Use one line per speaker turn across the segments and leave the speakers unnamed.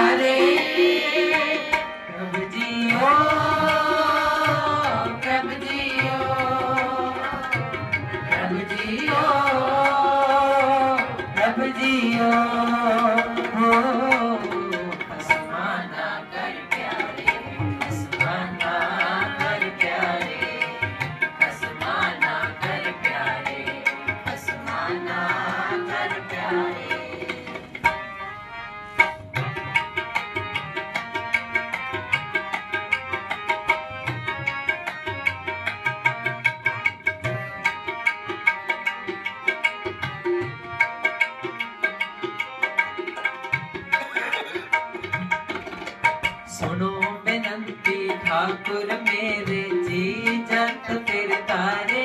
Hare Thakur मेरे जी जत तेरे तारे,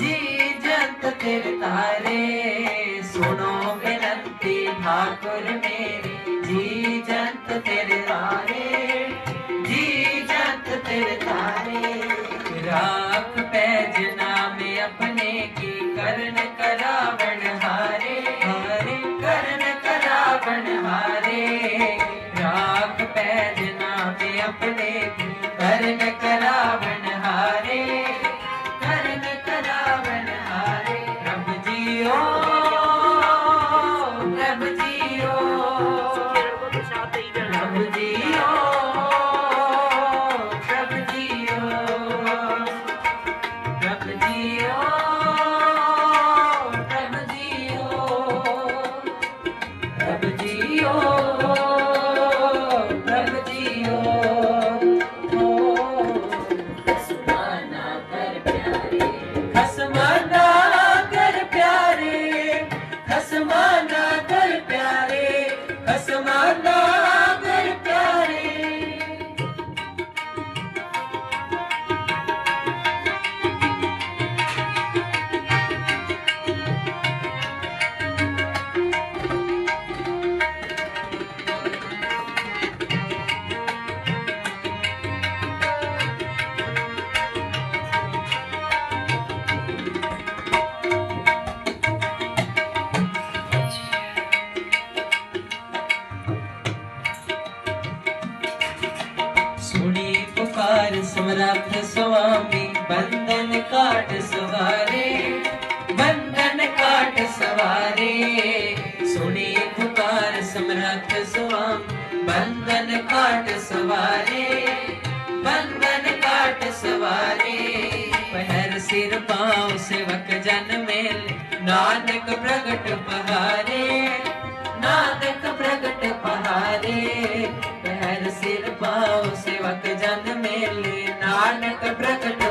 जी जत फिर तारे। सुनो विनती ठाकुर मेरे जी जत तेरे तारे, जी जत फिर तारे। राख पैजना में अपने की करने बंधन काट सवारे, बंधन काट सवारे। पहर सिर पाँव सेवक जन मेल, नानक प्रगट पहारे। नानक प्रगट पहारे, पहर सिर पाँव सेवक जन मेल, नानक प्रगट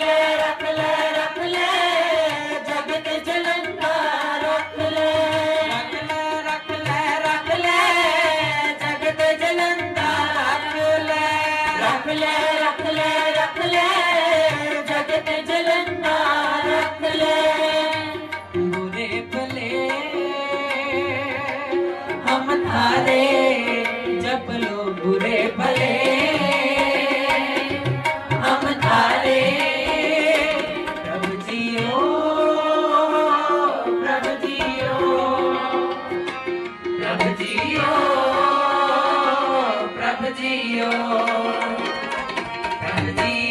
ਰੱਖ ਲੈ ਰੱਖ ਲੈ ਰੱਖ ਲੈ। ਜਗ ਤੇ ਜਲੰਦਾ Hallelujah.